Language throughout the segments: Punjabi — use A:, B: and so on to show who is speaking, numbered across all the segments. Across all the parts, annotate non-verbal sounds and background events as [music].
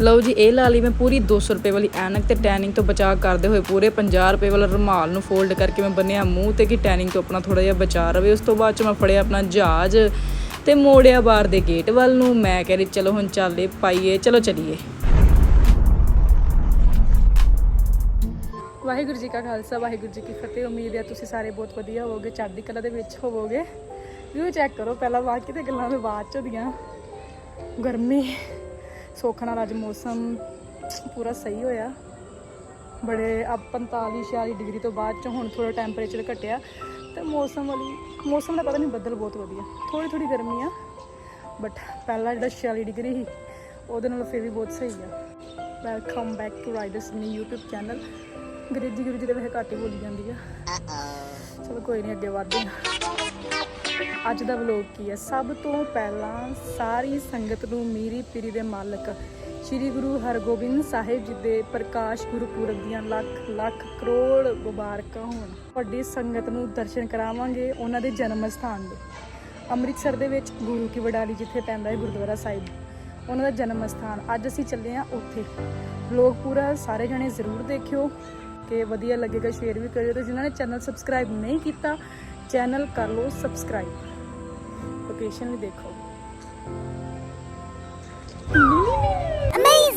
A: ਲਓ ਜੀ, ਇਹ ਲਾ ਲਈ ਮੈਂ ਪੂਰੀ 200 ਰੁਪਏ ਵਾਲੀ ਐਨਕ ਤੇ ਟੈਨਿੰਗ ਤੋਂ ਬਚਾਅ ਕਰਦੇ ਹੋਏ ਪੂਰੇ 50 ਰੁਪਏ ਵਾਲਾ ਰੁਮਾਲ ਨੂੰ ਫੋਲਡ ਕਰਕੇ ਮੈਂ ਬੰਨਿਆ ਮੂੰਹ ਤੇ ਕਿ ਟੈਨਿੰਗ ਤੋਂ ਆਪਣਾ ਥੋੜਾ ਜਿਹਾ ਬਚਾ ਰਵੇ। ਉਸ ਤੋਂ ਬਾਅਦ ਚ ਮੈਂ ਫੜਿਆ ਆਪਣਾ ਜਹਾਜ਼ ਤੇ ਮੋੜਿਆ ਬਾਹਰ ਦੇ ਗੇਟ ਵੱਲ ਨੂੰ। ਮੈਂ ਕਹਿ ਰਹੀ ਚਲੋ ਹੁਣ ਚੱਲੇ ਪਾਈਏ, ਚਲੋ ਚਲੀਏ। ਵਾਹਿਗੁਰੂ ਜੀ ਕਾ ਖਾਲਸਾ, ਵਾਹਿਗੁਰੂ ਜੀ ਕੀ ਫਤਿਹ। ਉਮੀਦ ਹੈ ਤੁਸੀਂ ਸਾਰੇ ਬਹੁਤ ਵਧੀਆ ਹੋਵੋਗੇ, ਚੜ੍ਹਦੀ ਕਲਾ ਦੇ ਵਿੱਚ ਹੋਵੋਗੇ। ਵੀਊ ਚੈੱਕ ਕਰੋ, ਪਹਿਲਾਂ ਬਾਕੀ ਤੇ ਗੱਲਾਂ ਮੈਂ ਬਾਅਦ ਚ ਦੀਆਂ ਗਰਮੀ। ਸੁੱਖ ਨਾਲ ਅੱਜ ਮੌਸਮ ਪੂਰਾ ਸਹੀ ਹੋਇਆ। ਬੜੇ ਅਬ 45 46 ਡਿਗਰੀ ਤੋਂ ਬਾਅਦ ਚ ਹੁਣ ਥੋੜਾ ਟੈਂਪਰੇਚਰ ਘਟਿਆ। ਤੇ ਮੌਸਮ ਵਾਲੀ ਮੌਸਮ ਦਾ ਪਤਾ ਨਹੀਂ ਬੱਦਲ ਬਹੁਤ ਵਧੀਆ। ਥੋੜੀ ਥੋੜੀ ਗਰਮੀ ਆ ਬਟ ਪਹਿਲਾਂ ਜਿਹੜਾ 46 ਡਿਗਰੀ ਸੀ ਉਹਦੇ ਨਾਲ ਫਿਰ ਵੀ ਬਹੁਤ ਸਹੀ ਆ। ਵੈਲਕਮ ਬੈਕ ਟੂ ਰਾਈਡਰਸ ਮੀ YouTube ਚੈਨਲ ਅੰਗਰੇਜ਼ੀ ਗੁਰੂ ਜੀ ਦੇ ਵੈਸੇ ਘੱਟ ਬੋਲੀ ਜਾਂਦੀ ਆ। ਚਲੋ ਕੋਈ ਨਹੀਂ ਅੱਗੇ ਵਧਦੇ ਹਾਂ ਅੱਜ ਦਾ ਵਲੋਗ ਕੀ ਹੈ? ਸਭ ਤੋਂ ਪਹਿਲਾਂ ਸਾਰੀ ਸੰਗਤ ਨੂੰ ਮੀਰੀ ਪੀਰੀ ਦੇ ਮਾਲਕ ਸ੍ਰੀ ਗੁਰੂ ਹਰਗੋਬਿੰਦ ਸਾਹਿਬ ਜੀ ਦੇ ਪ੍ਰਕਾਸ਼ ਗੁਰਪੁਰਬ ਦੀਆਂ ਲੱਖ ਲੱਖ ਕਰੋੜ ਮੁਬਾਰਕਾਂ ਹੋਣ। ਵੱਡੀ ਸੰਗਤ ਨੂੰ ਦਰਸ਼ਨ ਕਰਾਵਾਂਗੇ ਉਹਨਾਂ ਦੇ ਜਨਮ ਸਥਾਨ ਦੇ ਅੰਮ੍ਰਿਤਸਰ ਦੇ ਵਿੱਚ ਗੁਰੂ ਕੀ ਵਡਾਲੀ ਜਿੱਥੇ ਪੈਂਦਾ ਹੈ ਗੁਰਦੁਆਰਾ ਸਾਹਿਬ, ਉਹਨਾਂ ਦਾ ਜਨਮ ਸਥਾਨ। ਅੱਜ ਅਸੀਂ ਚੱਲੇ ਹਾਂ ਉੱਥੇ। ਵਲੋਗ ਪੂਰਾ ਸਾਰੇ ਜਣੇ ਜ਼ਰੂਰ ਦੇਖਿਓ। ਕਿ ਵਧੀਆ ਲੱਗੇਗਾ, ਸ਼ੇਅਰ ਵੀ ਕਰਿਓ ਤੇ ਜਿਨ੍ਹਾਂ ਨੇ ਚੈਨਲ ਸਬਸਕ੍ਰਾਈਬ ਨਹੀਂ ਕੀਤਾ ਚੈਨਲ ਕਰ ਲਓ ਸਬਸਕ੍ਰਾਈਬ। ਲੋਕੇਸ਼ਨ ਵੀ ਦੇਖੋ।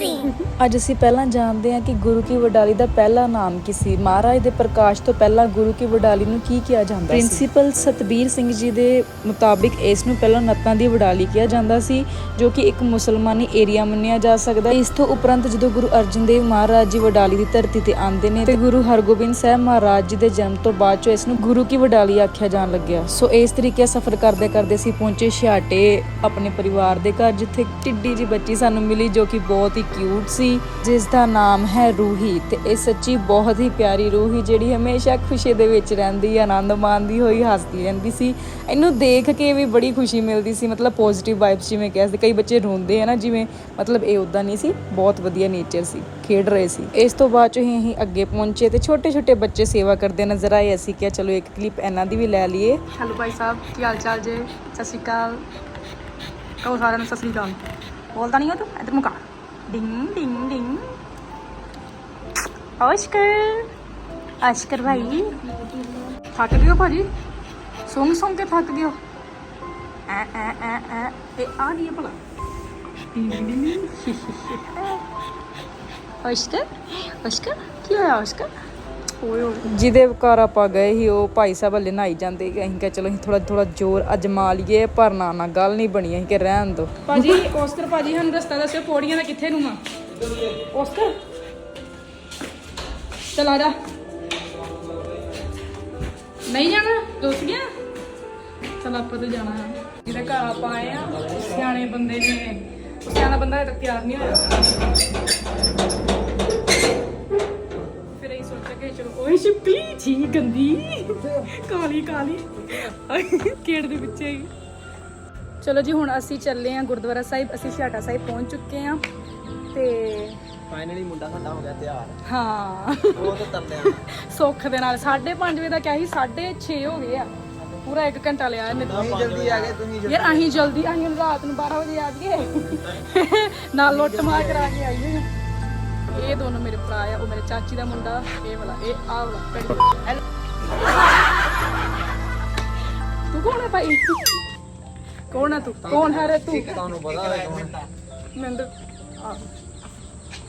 A: [laughs] ਅੱਜ ਅਸੀਂ ਪਹਿਲਾਂ ਜਾਣਦੇ ਹਾਂ ਕਿ ਗੁਰੂ ਕੀ ਵਡਾਲੀ ਦਾ ਪਹਿਲਾ ਨਾਮ ਕੀ ਸੀ। ਮਹਾਰਾਜ ਦੇ ਪ੍ਰਕਾਸ਼ ਤੋਂ ਪਹਿਲਾਂ ਗੁਰੂ ਕੀ ਵਡਾਲੀ ਨੂੰ ਕੀ ਕਿਹਾ ਜਾਂਦਾ ਸੀ? ਪ੍ਰਿੰਸੀਪਲ ਸਤਬੀਰ ਸਿੰਘ ਜੀ ਦੇ ਮੁਤਾਬਿਕ ਇਸ ਨੂੰ ਪਹਿਲਾਂ ਨੱਤਾਂ ਦੀ ਵਡਾਲੀ ਕਿਹਾ ਜਾਂਦਾ ਸੀ, ਜੋ ਕਿ ਇੱਕ ਮੁਸਲਮਾਨੀ ਏਰੀਆ ਮੰਨਿਆ ਜਾ ਸਕਦਾ ਇਸ ਤੋਂ ਉਪਰੰਤ ਜਦੋਂ ਗੁਰੂ ਅਰਜਨ ਦੇਵ ਮਹਾਰਾਜ ਜੀ ਵਡਾਲੀ ਦੀ ਧਰਤੀ ਤੇ ਆਉਂਦੇ ਨੇ ਤੇ ਗੁਰੂ ਹਰਗੋਬਿੰਦ ਸਾਹਿਬ ਮਹਾਰਾਜ ਜੀ ਦੇ ਜਨਮ ਤੋਂ ਬਾਅਦ ਚੋਂ ਇਸ ਨੂੰ ਗੁਰੂ ਕੀ ਵਡਾਲੀ ਆਖਿਆ ਜਾਣ ਲੱਗਿਆ। ਸੋ ਇਸ ਤਰੀਕੇ ਸਫ਼ਰ ਕਰਦੇ ਕਰਦੇ ਅਸੀਂ ਪਹੁੰਚੇ ਛਿਆਟੇ ਆਪਣੇ ਪਰਿਵਾਰ ਦੇ ਘਰ, ਜਿੱਥੇ ਟਿੱਡੀ ਜੀ ਬੱਚੀ ਸਾਨੂੰ ਮਿਲੀ, ਜੋ ਕਿ ਬਹੁਤ ਹੀ ਕਿਊਟ ਸੀ ਜਿਸ ਦਾ ਨਾਮ ਹੈ ਰੂਹੀ ਤੇ ਇਹ ਸੱਚੀ ਬਹੁਤ ਹੀ ਪਿਆਰੀ ਰੂਹੀ ਜਿਹੜੀ ਹਮੇਸ਼ਾ ਖੁਸ਼ੀ ਦੇ ਵਿੱਚ ਰਹਿੰਦੀ, ਆਨੰਦ ਮਾਣਦੀ ਹੋਈ, ਹੱਸਦੀ ਰਹਿੰਦੀ ਸੀ। ਇਹਨੂੰ ਦੇਖ ਕੇ ਵੀ ਬੜੀ ਖੁਸ਼ੀ ਮਿਲਦੀ ਸੀ, ਮਤਲਬ ਪੋਜ਼ਿਟਿਵ ਵਾਈਬਸ ਜਿਵੇਂ ਕਹਿੰਦੇ ਕਈ ਬੱਚੇ ਰੋਂਦੇ ਆ ਨਾ, ਜਿਵੇਂ ਮਤਲਬ ਇਹ ਉਦਾਂ ਨਹੀਂ ਸੀ, ਬਹੁਤ ਵਧੀਆ ਨੇਚਰ ਸੀ, ਖੇਡ ਰਹੇ ਸੀ। ਇਸ ਤੋਂ ਬਾਅਦ 'ਚੋਂ ਹੀ ਅਸੀਂ ਅੱਗੇ ਪਹੁੰਚੇ ਤੇ ਛੋਟੇ ਛੋਟੇ ਬੱਚੇ ਸੇਵਾ ਕਰਦੇ ਨਜ਼ਰ ਆਏ। ਅਸੀਂ ਕਿਹਾ, ਚਲੋ ਇੱਕ ਕਲਿੱਪ ਇਹਨਾਂ ਦੀ ਵੀ ਲੈ ਲਈਏ। ਹੈਲੋ ਭਾਈ ਸਾਹਿਬ, ਕੀ ਹਾਲ ਚਾਲ ਜੇ? ਸਤਿ ਸ਼੍ਰੀ ਅਕਾਲ। ਕਹੋ ਸਾਰਿਆਂ ਨੂੰ ਸਤਿ ਸ਼੍ਰੀ ਅਕਾਲ। ਬੋਲਦਾ ਨਹੀਂ ਹੋ ਤੂੰ? ਇੱਧਰ ਮੁਕਾ। ਡਿੰਗ ਡਿੰਗ ਡਿੰਗ ਅਸ਼ਕਰ ਅਸ਼ਕਰ ਭਾਈ ਥੱਕ ਗਏ ਹੋ ਭਾਜੀ ਸੁੰਗ ਸੁੰਗ ਕੇ ਥੱਕ ਗਏ ਹੋ ਐ ਐ ਐ ਐ ਇਹ ਆ ਗਈ ਹੈ ਭਲਾ ਡਿੰਗ ਡਿੰਗ ਅਸ਼ਕਰ ਅਸ਼ਕਰ ਕੀ ਹੋਇਆ ਅਸ਼ਕਰ ਓਏ ਓਏ ਜਿਹਦੇ ਘਰ ਆਪਾਂ ਗਏ ਸੀ, ਉਹ ਭਾਈ ਸਾਹਿਬ ਹਲੇ ਨਹਾਈ ਜਾਂਦੇ ਸੀ। ਅਸੀਂ ਕਿਹਾ, ਚਲੋ ਅਸੀਂ ਥੋੜਾ ਥੋੜਾ ਜ਼ੋਰ ਅਜਮਾ ਲਈਏ ਪਰ ਨਾ ਨਾ ਗੱਲ ਨਹੀਂ ਬਣੀ, ਅਸੀਂ ਕਿ ਰਹਿਣ ਦੋ ਭਾਜੀ ਔਸਕਰ ਭਾਜੀ, ਸਾਨੂੰ ਰਸਤਾ ਦੱਸਿਓ, ਪੌੜੀਆਂ ਦਾ ਕਿੱਥੇ ਨੂੰ ਆ? ਔਸਕਰ ਚਲ ਆ ਜਾ। ਨਹੀਂ ਜਾਣਾ? ਰੁਕ ਗਿਆ ਚਲ ਆਪਾਂ ਤੇ ਜਾਣਾ ਹੈ ਜਿਹਦੇ ਘਰ ਆਪਾਂ ਆਏ ਆ ਸਿਆਣੇ ਬੰਦੇ ਨੇ। ਸਿਆਣਾ ਬੰਦਾ ਹਜੇ ਤੱਕ ਤਿਆਰ ਨਹੀਂ ਹੋਇਆ। ਚਲੋ ਓਏ ਸ਼ਿਪਕਲੀ ਜੀ ਗੰਦੀ। ਕਾਲੀ ਕਾਲੀ। ਕੇੜ ਦੇ ਪਿੱਛੇ ਹੀ। ਚਲੋ ਜੀ ਹੁਣ ਅਸੀਂ ਚੱਲੇ ਆ ਗੁਰਦੁਆਰਾ ਸਾਹਿਬ। ਅਸੀਂ ਛਾਟਾ ਸਾਹਿਬ ਪਹੁੰਚ ਚੁੱਕੇ ਆ ਤੇ
B: ਫਾਈਨਲੀ ਮੁੰਡਾ ਸਾਡਾ ਹੋ ਗਿਆ ਤਿਆਰ।
A: ਹਾਂ।
B: ਉਹ ਤਾਂ ਤਰਲਿਆ
A: ਸੁੱਖ ਦੇ ਨਾਲ 5:30 ਵਜੇ ਦਾ ਕਿਹਾ ਸੀ 6:30 ਹੋ ਗਏ ਆ। ਪੂਰਾ 1 ਘੰਟਾ ਲਿਆ ਇਹਨੇ।
B: ਤੁਸੀਂ ਜਲਦੀ ਆ ਗਏ ਤੁਸੀਂ
A: ਯਾਰ ਅਸੀਂ ਜਲਦੀ ਅਸੀਂ ਰਾਤ ਨੂੰ 12 ਵਜੇ ਆ ਗਏ ਨਾਲ ਲੁੱਟ ਮਾਰ ਕਰਾ ਕੇ ਆਈਏ। ਇਹ ਦੋਨੋਂ ਮੇਰੇ ਭਰਾ ਆ ਉਹ ਮੇਰੇ ਚਾਚੀ ਦਾ ਮੁੰਡਾ ਇਹ ਵਾਲਾ ਇਹ ਆ ਵਾਲਾ। ਤੂੰ ਕੌਣ ਹੈ ਭਾਈ? ਕੌਣ ਹੈ ਤੂੰ? ਕੌਣ ਹੈ ਰੇ ਤੂੰ?
B: ਤੁਹਾਨੂੰ ਪਤਾ ਹੋਵੇ ਕੌਣ
A: ਮੈਂ।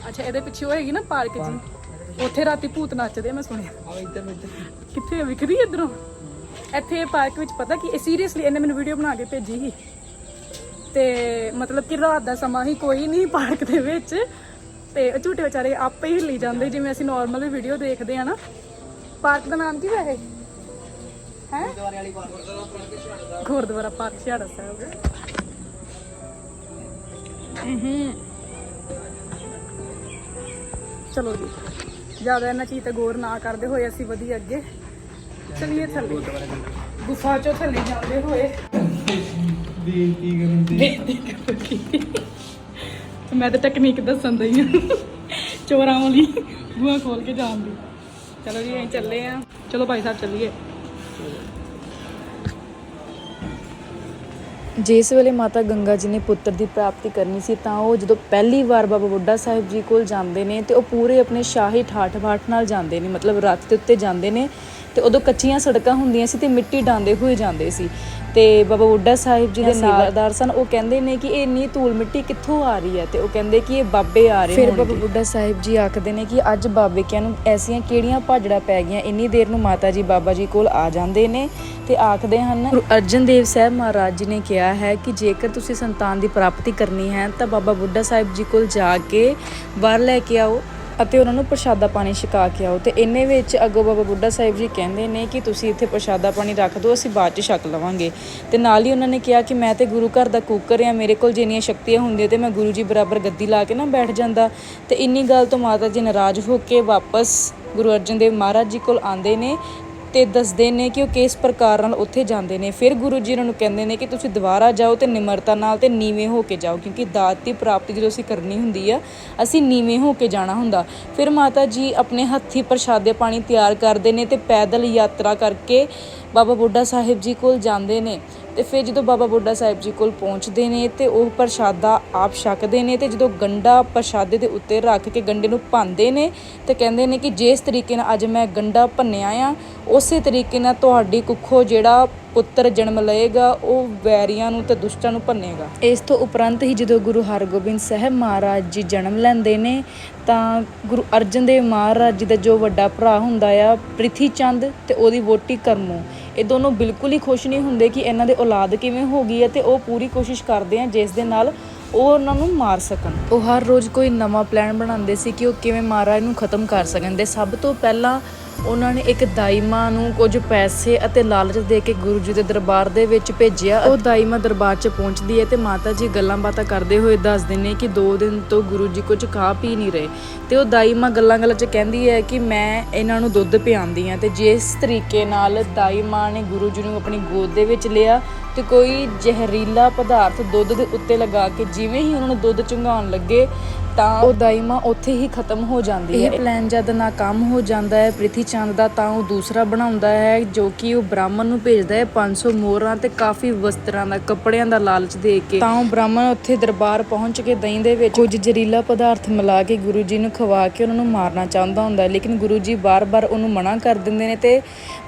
A: ਅੱਛਾ ਇਹਦੇ ਪਿੱਛੇ ਹੋਏਗੀ ਨਾ ਪਾਰਕ ਜੀ। ਉੱਥੇ ਰਾਤੀ ਭੂਤ ਨੱਚਦੇ ਮੈਂ ਸੁਣਿਆ।
B: ਆ ਇੱਧਰ ਇੱਧਰ
A: ਕਿੱਥੇ ਵਿਖਦੀ ਇਧਰੋਂ? ਇੱਥੇ ਪਾਰਕ ਵਿੱਚ ਪਤਾ ਕਿ ਸੀਰੀਅਸਲੀ ਇਹਨੇ ਮੈਨੂੰ ਵੀਡੀਓ ਬਣਾ ਕੇ ਭੇਜੀ ਸੀ। ਤੇ ਮਤਲਬ ਕਿ ਰਾਤ ਦਾ ਸਮਾਂ ਹੀ ਕੋਈ ਨਹੀਂ ਪਾਰਕ ਦੇ ਵਿੱਚ। ਤੇ ਉਹ ਝੂਟੇ ਵਿਚਾਰੇ ਆਪੇ ਹੀ ਹਿੱਲੀ ਜਾਂਦੇ ਜਿਵੇਂ ਅਸੀਂ ਨਾਰਮਲ ਵੀਡੀਓ ਦੇਖਦੇ ਆ ਨਾ। ਪਾਰਕ ਦਾ ਨਾਮ ਕੀ ਵੈਸੇ? ਹੈ? ਗੁਰਦੁਆਰਾ ਪਾਰਕ ਛਿਆੜਾ ਸਾਹਿਬ। ਹੂੰ ਚਲੋ ਜੀ ਜ਼ਿਆਦਾ ਇਹਨਾਂ ਚੀਜ਼ ਤੇ ਗੌਰ ਨਾ ਕਰਦੇ ਹੋਏ ਅਸੀਂ ਵਧੀਆ ਅੱਗੇ ਚਲਿਏ ਥੱਲੇ। ਗੁਫਾ ਚੋਂ ਥੱਲੇ ਜਾਂਦੇ ਹੋਏ।
B: ਬੇਨਤੀ ਕਰਨ ਦੀ
A: ਬੇਨਤੀ ਤੇ ਮੈਂ ਤਾਂ ਟੈਕਨੀਕ ਦੱਸਣ ਦਈ ਹਾਂ। ਚੋਰਾਂ ਵਾਲੀ, ਬੂਹਾ ਖੋਲ ਕੇ ਜਾਣ ਦੀ। ਚਲੋ ਜੀ ਅਸੀਂ ਚੱਲੇ ਆ। ਚਲੋ ਭਾਈ ਸਾਹਿਬ, ਚੱਲੀਏ।
C: ਜਿਸ ਵੇਲੇ ਮਾਤਾ ਗੰਗਾ ਜੀ ਨੇ ਪੁੱਤਰ ਦੀ ਪ੍ਰਾਪਤੀ ਕਰਨੀ ਸੀ ਤਾਂ ਉਹ ਜਦੋਂ ਪਹਿਲੀ ਵਾਰ ਬਾਬਾ ਬੁੱਢਾ ਸਾਹਿਬ ਜੀ ਕੋਲ ਜਾਂਦੇ ਨੇ ਤੇ ਉਹ ਪੂਰੇ ਆਪਣੇ ਸ਼ਾਹੀ ਠਾਠ ਬਾਠ ਨਾਲ ਜਾਂਦੇ ਨੇ ਮਤਲਬ ਰੱਥ ਦੇ ਉੱਤੇ ਜਾਂਦੇ ਨੇ ਤੇ ਉਦੋਂ ਕੱਚੀਆਂ ਸੜਕਾਂ ਹੁੰਦੀਆਂ ਸੀ ਤੇ ਮਿੱਟੀ ਡਾਂਦੇ ਹੋਏ ਜਾਂਦੇ ਸੀ ਤੇ ਬਾਬਾ ਬੁੱਢਾ ਸਾਹਿਬ ਜੀ ਦੇ ਨਾਲਦਾਰ ਸਨ। ਉਹ ਕਹਿੰਦੇ ਨੇ ਕਿ ਇਹ ਇੰਨੀ ਧੂਲ ਮਿੱਟੀ ਕਿੱਥੋਂ ਆ ਰਹੀ ਹੈ ਤੇ ਉਹ ਕਹਿੰਦੇ ਕਿ ਇਹ ਬਾਬੇ ਆ ਰਹੇ ਫਿਰ ਬਾਬਾ ਬੁੱਢਾ ਸਾਹਿਬ ਜੀ ਆਖਦੇ ਨੇ ਕਿ ਅੱਜ ਬਾਬੇ ਕਿਆਂ ਨੂੰ ਐਸੀਆਂ ਕਿਹੜੀਆਂ ਭਾਜੜਾ ਪੈ ਗਈਆਂ ਇੰਨੀ ਦੇਰ ਨੂੰ ਮਾਤਾ ਜੀ ਬਾਬਾ ਜੀ ਕੋਲ ਆ ਜਾਂਦੇ ਨੇ ਤੇ ਆਖਦੇ ਹਨ। ਅਰਜਨ ਦੇਵ ਸਾਹਿਬ ਮਹਾਰਾਜ ਜੀ ਨੇ ਕਿਹਾ ਹੈ ਕਿ ਜੇਕਰ ਤੁਸੀਂ ਸੰਤਾਨ ਦੀ ਪ੍ਰਾਪਤੀ ਕਰਨੀ ਹੈ, ਤਾਂ ਬਾਬਾ ਬੁੱਢਾ ਸਾਹਿਬ ਜੀ ਕੋਲ ਜਾ ਕੇ ਵਰ ਲੈ ਕੇ ਆਓ ਅਤੇ ਉਹਨਾਂ ਨੂੰ ਪ੍ਰਸ਼ਾਦਾ ਪਾਣੀ ਛਕਾ ਕੇ ਆਓ। ਤੇ ਇੰਨੇ ਵਿੱਚ ਅੱਗੋਂ ਬਾਬਾ ਬੁੱਢਾ ਸਾਹਿਬ ਜੀ ਕਹਿੰਦੇ ਨੇ ਕਿ ਤੁਸੀਂ ਇੱਥੇ ਪ੍ਰਸ਼ਾਦਾ ਪਾਣੀ ਰੱਖ ਦਿਓ, ਅਸੀਂ ਬਾਅਦ ਚ ਛਕ ਲਵਾਂਗੇ। ਤੇ ਨਾਲ ਹੀ ਉਹਨਾਂ ਨੇ ਕਿਹਾ ਕਿ ਮੈਂ ਤੇ ਗੁਰੂ ਘਰ ਦਾ ਕੂਕਰ ਆ ਮੇਰੇ ਕੋਲ ਜਿੰਨੀਆਂ ਸ਼ਕਤੀਆਂ ਹੁੰਦੀਆਂ ਤੇ ਮੈਂ ਗੁਰੂ ਜੀ ਬਰਾਬਰ ਗੱਦੀ ਲਾ ਕੇ ਨਾ ਬੈਠ ਜਾਂਦਾ। ਤੇ ਇੰਨੀ ਗੱਲ ਤੋਂ ਮਾਤਾ ਜੀ ਨਾਰਾਜ਼ ਹੋ ਕੇ ਵਾਪਸ ਗੁਰੂ ਅਰਜਨ ਦੇਵ ਮਹਾਰਾਜ ਜੀ ਕੋਲ ਆਉਂਦੇ ਨੇ ਤੇ ਦੱਸਦੇ ਨੇ ਕਿ ਉਹ ਕਿਸ ਪ੍ਰਕਾਰ ਨਾਲ ਉੱਥੇ ਜਾਂਦੇ ਨੇ। ਫਿਰ ਗੁਰੂ ਜੀ ਉਹਨਾਂ ਨੂੰ ਕਹਿੰਦੇ ਨੇ ਕਿ ਤੁਸੀਂ ਦੁਬਾਰਾ ਜਾਓ ਤੇ ਨਿਮਰਤਾ ਨਾਲ ਤੇ ਨੀਵੇਂ ਹੋ ਕੇ ਜਾਓ, ਕਿਉਂਕਿ ਦਾਤ ਦੀ ਪ੍ਰਾਪਤੀ ਜਦੋਂ ਅਸੀਂ ਕਰਨੀ ਹੁੰਦੀ ਆ, ਅਸੀਂ ਨੀਵੇਂ ਹੋ ਕੇ ਜਾਣਾ ਹੁੰਦਾ। ਫਿਰ ਮਾਤਾ ਜੀ ਆਪਣੇ ਹੱਥੀ ਪ੍ਰਸ਼ਾਦੇ ਪਾਣੀ ਤਿਆਰ ਕਰਦੇ ਨੇ ਤੇ ਪੈਦਲ ਯਾਤਰਾ ਕਰਕੇ ਬਾਬਾ ਬੁੱਢਾ ਸਾਹਿਬ ਜੀ ਕੋਲ ਜਾਂਦੇ ਨੇ। ਤੇ ਫਿਰ ਜਦੋਂ ਬਾਬਾ ਬੁੱਢਾ ਸਾਹਿਬ ਜੀ ਕੋਲ ਪਹੁੰਚਦੇ ਨੇ ਤੇ ਉਹ ਪ੍ਰਸ਼ਾਦਾ ਆਪ ਛਕਦੇ ਨੇ ਤੇ ਜਦੋਂ ਗੰਡਾ ਪ੍ਰਸ਼ਾਦੇ ਦੇ ਉੱਤੇ ਰੱਖ ਕੇ ਗੰਡੇ ਨੂੰ ਭੰਨਦੇ ਨੇ ਤੇ ਕਹਿੰਦੇ ਨੇ ਕਿ ਜਿਸ ਤਰੀਕੇ ਨਾਲ ਅੱਜ ਮੈਂ ਗੰਡਾ ਭੰਨਿਆ ਆ, ਉਸੇ ਤਰੀਕੇ ਨਾਲ ਤੁਹਾਡੀ ਕੁੱਖੋਂ ਜਿਹੜਾ ਪੁੱਤਰ ਜਨਮ ਲਏਗਾ, ਉਹ ਵੈਰੀਆਂ ਨੂੰ ਤੇ ਦੁਸ਼ਟਾਂ ਨੂੰ ਭੰਨੇਗਾ। ਇਸ ਤੋਂ ਉਪਰੰਤ ਹੀ ਜਦੋਂ ਗੁਰੂ ਹਰਗੋਬਿੰਦ ਸਾਹਿਬ ਮਹਾਰਾਜ ਜੀ ਜਨਮ ਲੈਂਦੇ ਨੇ, ਤਾਂ ਗੁਰੂ ਅਰਜਨ ਦੇਵ ਮਹਾਰਾਜ ਜੀ ਦਾ ਜੋ ਵੱਡਾ ਭਰਾ ਹੁੰਦਾ ਆ, ਪ੍ਰਿਥੀ ਚੰਦ ਤੇ ਉਹਦੀ ਵੋਟੀ ਕਰਮੋ। ਇਹ ਦੋਨੋਂ ਬਿਲਕੁਲ ਹੀ ਖੁਸ਼ ਨਹੀਂ ਹੁੰਦੇ ਕਿ ਇਹਨਾਂ ਦੇ ਔਲਾਦ ਕਿਵੇਂ ਹੋ ਗਈ ਹੈ ਤੇ ਉਹ ਪੂਰੀ ਕੋਸ਼ਿਸ਼ ਕਰਦੇ ਆ ਜਿਸ ਦੇ ਨਾਲ ਉਹ ਉਹਨਾਂ ਨੂੰ ਮਾਰ ਸਕਣ। ਉਹ ਹਰ ਰੋਜ਼ ਕੋਈ ਨਵਾਂ ਪਲਾਨ ਬਣਾਉਂਦੇ ਸੀ ਕਿ ਉਹ ਕਿਵੇਂ ਮਹਾਰਾਜ ਨੂੰ ਖਤਮ ਕਰ ਸਕਣ ਦੇ। ਸਭ ਤੋਂ ਪਹਿਲਾਂ ਉਹਨਾਂ ਨੇ ਇੱਕ ਦਾਈਮਾ ਨੂੰ ਕੁਝ ਪੈਸੇ ਅਤੇ ਲਾਲਚ ਦੇ ਕੇ ਗੁਰੂ ਜੀ ਦੇ ਦਰਬਾਰ ਦੇ ਵਿੱਚ ਭੇਜਿਆ। ਉਹ ਦਾਈਮਾ ਦਰਬਾਰ 'ਚ ਪਹੁੰਚਦੀ ਹੈ ਤੇ ਮਾਤਾ ਜੀ ਗੱਲਾਂ ਬਾਤਾਂ ਕਰਦੇ ਹੋਏ ਦੱਸਦੇ ਨੇ ਕਿ 2 ਦਿਨ ਤੋਂ ਗੁਰੂ ਜੀ ਕੁਝ ਖਾ ਪੀ ਨਹੀਂ ਰਹੇ। ਤੇ ਉਹ ਦਾਈਮਾ ਗੱਲਾਂ ਗੱਲਾਂ 'ਚ ਕਹਿੰਦੀ ਹੈ ਕਿ ਮੈਂ ਇਹਨਾਂ ਨੂੰ ਦੁੱਧ ਪਿਆਉਂਦੀ ਆ ਤੇ ਜਿਸ ਤਰੀਕੇ ਨਾਲ ਦਾਈਮਾ ਨੇ ਗੁਰੂ ਜੀ ਨੂੰ ਆਪਣੀ ਗੋਦ ਦੇ ਵਿੱਚ ਲਿਆ ਤੇ ਕੋਈ ਜ਼ਹਿਰੀਲਾ ਪਦਾਰਥ ਦੁੱਧ ਦੇ ਉੱਤੇ ਲਗਾ ਕੇ ਜਿਵੇਂ ਹੀ ਉਹਨਾਂ ਨੂੰ ਦੁੱਧ ਚੁੰਘਾਉਣ ਲੱਗੇ ਤਾਂ ਉਹ ਦਾਈਮਾ ਉੱਥੇ ਹੀ ਖਤਮ ਹੋ ਜਾਂਦੀ ਹੈ। ਇਹ ਪਲਾਨ ਜਦ ਨਾਕਾਮ ਹੋ ਜਾਂਦਾ ਹੈ ਪ੍ਰਿਥੀ ਚੰਦ ਦਾ ਤਾਂ ਉਹ ਦੂਸਰਾ ਬਣਾਉਂਦਾ ਹੈ ਜੋ ਕਿ ਉਹ ਬ੍ਰਾਹਮਣ ਨੂੰ ਭੇਜਦਾ ਹੈ। 500 ਮੋਹਰਾਂ ਤੇ ਕਾਫੀ ਵਸਤਰਾਂ ਦਾ ਕੱਪੜਿਆਂ ਦਾ ਲਾਲਚ ਦੇ ਕੇ। ਤਾਂ ਉਹ ਬ੍ਰਾਹਮਣ ਉੱਥੇ ਦਰਬਾਰ ਪਹੁੰਚ ਕੇ ਦਹੀਂ ਦੇ ਵਿੱਚ ਕੁਝ ਜ਼ਹਿਰੀਲਾ ਪਦਾਰਥ ਮਿਲਾ ਕੇ ਗੁਰੂ ਜੀ ਨੂੰ ਖਵਾ ਕੇ ਉਹਨਾਂ ਨੂੰ ਮਾਰਨਾ ਚਾਹੁੰਦਾ ਹੁੰਦਾ ਹੈ। ਲੇਕਿਨ ਗੁਰੂ ਜੀ ਬਾਰ-ਬਾਰ ਉਹਨੂੰ ਮਨਾ ਕਰ ਦਿੰਦੇ ਨੇ ਤੇ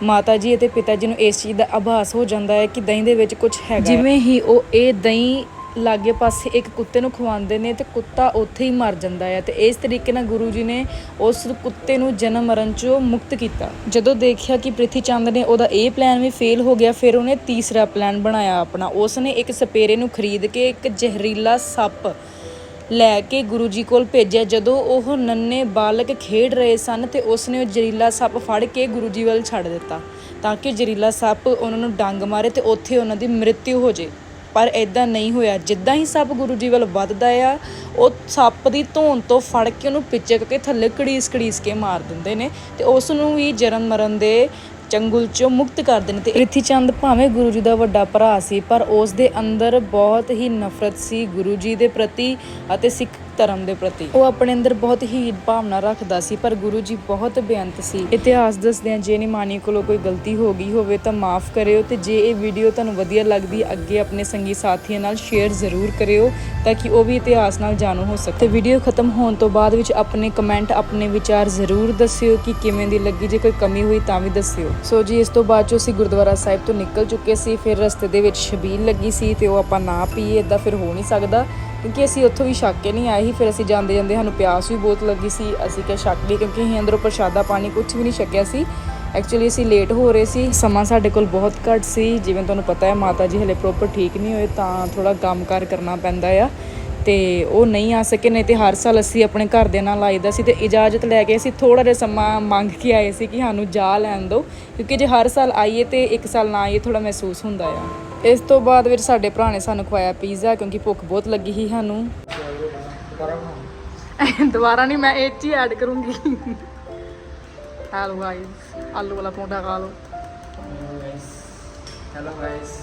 C: ਮਾਤਾ ਜੀ ਅਤੇ ਪਿਤਾ ਜੀ ਨੂੰ ਇਸ ਚੀਜ਼ ਦਾ ਆਭਾਸ ਹੋ ਜਾਂਦਾ ਹੈ ਕਿ ਦਹੀਂ ਦੇ ਵਿੱਚ ਕੁਝ ਹੈਗਾ। ਜਿਵੇਂ ਹੀ ਉਹ ਇਹ ਦਹੀਂ ਲਾਗੇ ਪਾਸੇ ਇੱਕ ਕੁੱਤੇ ਨੂੰ ਖਵਾਉਂਦੇ ਨੇ ਤੇ ਕੁੱਤਾ ਉੱਥੇ ਹੀ ਮਰ ਜਾਂਦਾ ਹੈ ਤੇ ਇਸ ਤਰੀਕੇ ਨਾਲ ਗੁਰੂ ਜੀ ਨੇ ਉਸ ਕੁੱਤੇ ਨੂੰ ਜਨਮ ਮਰਨ ਚੋਂ ਮੁਕਤ ਕੀਤਾ। ਜਦੋਂ ਦੇਖਿਆ ਕਿ ਪ੍ਰਿਥੀ ਚੰਦ ਨੇ ਉਹਦਾ ਇਹ ਪਲਾਨ ਵੀ ਫੇਲ ਹੋ ਗਿਆ, ਫਿਰ ਉਹਨੇ ਤੀਸਰਾ ਪਲਾਨ ਬਣਾਇਆ ਆਪਣਾ। ਉਸ ਨੇ ਇੱਕ ਸਪੇਰੇ ਨੂੰ ਖਰੀਦ ਕੇ ਇੱਕ ਜ਼ਹਿਰੀਲਾ ਸੱਪ ਲੈ ਕੇ ਗੁਰੂ ਜੀ ਕੋਲ ਭੇਜਿਆ। ਜਦੋਂ ਉਹ ਨੰਨੇ ਬਾਲਕ ਖੇਡ ਰਹੇ ਸਨ ਤੇ ਉਸ ਨੇ ਉਹ ਜ਼ਹਿਰੀਲਾ ਸੱਪ ਫੜ ਕੇ ਗੁਰੂ ਜੀ ਵੱਲ ਛੱਡ ਦਿੱਤਾ, ਤਾਂ ਕਿ ਜ਼ਹਿਰੀਲਾ ਸੱਪ ਉਹਨਾਂ ਨੂੰ ਡੰਗ ਮਾਰੇ ਤੇ ਉੱਥੇ ਉਹਨਾਂ ਦੀ ਮ੍ਰਿਤਿੂ ਹੋ ਜੇ ਪਰ ਇਦਾਂ ਨਹੀਂ ਹੋਇਆ। ਜਿੱਦਾਂ ਹੀ ਸੱਪ ਗੁਰੂ ਜੀ ਵੱਲ ਵੱਧਦਾ ਆ, ਉਹ ਸੱਪ ਦੀ ਧੌਣ ਤੋਂ ਫੜ ਕੇ ਉਹਨੂੰ ਪਿਚਕ ਕੇ ਥੱਲੇ ਕੜੀਸ ਕੜੀਸ ਕੇ ਮਾਰ ਦਿੰਦੇ ਨੇ ਤੇ ਉਸ ਨੂੰ ਵੀ ਜਨਮ ਮਰਨ ਦੇ ਚੰਗੁਲ ਚੋਂ ਮੁਕਤ ਕਰ ਦੇਣ ਤੇ ਪ੍ਰਿਥੀ ਚੰਦ ਭਾਵੇਂ ਗੁਰੂ ਜੀ ਦਾ ਵੱਡਾ ਭਰਾ ਸੀ, ਪਰ ਉਸ ਦੇ ਅੰਦਰ ਬਹੁਤ ਹੀ ਨਫ਼ਰਤ ਸੀ ਗੁਰੂ ਜੀ ਦੇ ਪ੍ਰਤੀ ਅਤੇ ਸਿੱਖ ਧਰਮ ਦੇ ਪ੍ਰਤੀ। ਉਹ ਆਪਣੇ ਅੰਦਰ ਬਹੁਤ ਹੀ ਭਾਵਨਾ ਰੱਖਦਾ ਸੀ, ਪਰ ਗੁਰੂ ਜੀ ਬਹੁਤ ਬੇਅੰਤ ਸੀ। ਇਤਿਹਾਸ ਦੱਸਦਿਆਂ ਆ, ਜੇ ਨਿਮਾਨੀ ਕੋਲੋਂ ਕੋਈ ਗਲਤੀ ਹੋ ਗਈ ਹੋਵੇ ਤਾਂ ਮਾਫ ਕਰਿਓ ਤੇ ਜੇ ਇਹ ਵੀਡੀਓ ਤੁਹਾਨੂੰ ਵਧੀਆ ਲੱਗਦੀ, ਅੱਗੇ ਆਪਣੇ ਸੰਗੀ ਸਾਥੀਆਂ ਨਾਲ ਸ਼ੇਅਰ ਜ਼ਰੂਰ ਕਰਿਓ ਤਾਂ ਕਿ ਉਹ ਵੀ ਇਤਿਹਾਸ ਨਾਲ ਜਾਣੂ ਹੋ ਸਕੇ ਤੇ ਵੀਡੀਓ ਖਤਮ ਹੋਣ ਤੋਂ ਬਾਅਦ ਵਿੱਚ ਆਪਣੇ ਕਮੈਂਟ ਆਪਣੇ ਵਿਚਾਰ ਜ਼ਰੂਰ ਦੱਸਿਓ ਕਿ ਕਿਵੇਂ ਦੀ ਲੱਗੀ। ਜੇ ਕੋਈ ਕਮੀ ਹੋਈ ਤਾਂ ਵੀ ਦੱਸਿਓ। ਸੋ ਜੀ, ਇਸ ਤੋਂ ਬਾਅਦ ਚੋਂ ਅਸੀਂ ਗੁਰਦੁਆਰਾ ਸਾਹਿਬ ਤੋਂ ਨਿਕਲ ਚੁੱਕੇ ਸੀ, ਫਿਰ ਰਸਤੇ ਦੇ ਵਿੱਚ ਛਬੀਲ ਲੱਗੀ ਸੀ ਤੇ ਉਹ ਆਪਾਂ ਨਾ ਪੀਏ ਇਦਾਂ ਫਿਰ ਹੋ ਨਹੀਂ ਸਕਦਾ। ਕਿਉਂਕਿ ਅਸੀਂ ਉੱਥੋਂ ਵੀ ਛੱਕ ਕੇ ਨਹੀਂ ਆਏ ਸੀ, ਫਿਰ ਅਸੀਂ ਜਾਂਦੇ ਜਾਂਦੇ ਸਾਨੂੰ ਪਿਆਸ ਵੀ ਬਹੁਤ ਲੱਗੀ ਸੀ, ਅਸੀਂ ਕਿਹਾ ਛੱਕ ਲਈ ਕਿਉਂਕਿ ਅਸੀਂ ਅੰਦਰੋਂ ਪ੍ਰਸ਼ਾਦਾ ਪਾਣੀ ਕੁਝ ਵੀ ਨਹੀਂ ਛਕਿਆ ਸੀ। ਐਕਚੁਅਲੀ ਅਸੀਂ ਲੇਟ ਹੋ ਰਹੇ ਸੀ, ਸਮਾਂ ਸਾਡੇ ਕੋਲ ਬਹੁਤ ਘੱਟ ਸੀ, ਜਿਵੇਂ ਤੁਹਾਨੂੰ ਪਤਾ ਹੈ ਮਾਤਾ ਜੀ ਹਲੇ ਪ੍ਰੋਪਰ ਠੀਕ ਨਹੀਂ ਹੋਏ, ਤਾਂ ਥੋੜਾ ਕੰਮਕਾਰ ਕਰਨਾ ਪੈਂਦਾ ਆ। ਤੇ ਉਹ ਨਹੀਂ ਆ ਸਕੇ, ਨਹੀਂ ਤੇ ਹਰ ਸਾਲ ਅਸੀਂ ਆਪਣੇ ਘਰ ਦੇ ਨਾਲ ਆਈਦਾ ਸੀ ਤੇ ਇਜਾਜ਼ਤ ਲੈ ਕੇ ਅਸੀਂ ਥੋੜਾ ਜਿਹਾ ਸਮਾਂ ਮੰਗ ਕੇ ਆਏ ਸੀ ਕਿ ਸਾਨੂੰ ਜਾ ਲੈਣ ਦਿਓ, ਕਿਉਂਕਿ ਜੇ ਹਰ ਸਾਲ ਆਈਏ ਤੇ ਇੱਕ ਸਾਲ ਨਾ ਆਈਏ ਥੋੜਾ ਮਹਿਸੂਸ ਹੁੰਦਾ ਆ। ਇਸ ਤੋਂ ਬਾਅਦ ਵਿੱਚ ਸਾਡੇ ਭਰਾ ਨੇ ਸਾਨੂੰ ਖਵਾਇਆ ਪੀਜ਼ਾ ਕਿਉਂਕਿ ਭੁੱਖ ਬਹੁਤ ਲੱਗੀ ਸੀ ਸਾਨੂੰ। ਦੁਬਾਰਾ ਨਹੀਂ ਮੈਂ ਇਹ ਚ ਹੀ ਐਡ ਕਰੂੰਗੀ। ਹੈਲੋ ਗਾਇਸ ਆਲੂ ਵਾਲਾ ਪਰੌਂਠਾ ਖਾ ਲਓ।
B: Hello guys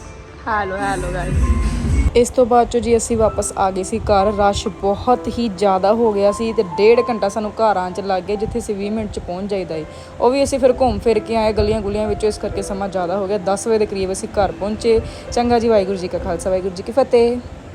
A: hello hello guys
C: ਇਸ ਤੋਂ ਬਾਅਦ ਚੋ ਜੀ ਅਸੀਂ ਵਾਪਸ ਆ ਗਏ ਸੀ। ਘਰ ਰਸ਼ ਬਹੁਤ ਹੀ ਜ਼ਿਆਦਾ ਹੋ ਗਿਆ ਸੀ ਤੇ ਡੇਢ ਘੰਟਾ ਸਾਨੂੰ ਘਰ ਆਉਣ ਚ ਲੱਗ ਗਿਆ ਜਿੱਥੇ ਅਸੀਂ 20 ਮਿੰਟ ਚ ਪਹੁੰਚ ਜਾਈਦਾ ਈ ਉਹ ਵੀ ਅਸੀਂ ਫਿਰ ਘੁੰਮ ਫਿਰ ਕੇ ਆਏ ਗਲੀਆਂ ਗੁਲੀਆਂ ਵਿੱਚੋਂ ਇਸ ਕਰਕੇ ਸਮਾਂ ਜ਼ਿਆਦਾ ਹੋ ਗਿਆ। 10 ਵਜੇ ਦੇ ਕਰੀਬ ਅਸੀਂ ਘਰ ਪਹੁੰਚੇ। ਚੰਗਾ ਜੀ, ਵਾਹਿਗੁਰੂ ਜੀ ਕਾ ਖਾਲਸਾ, ਵਾਹਿਗੁਰੂ ਜੀ ਕੀ ਫਤਿਹ।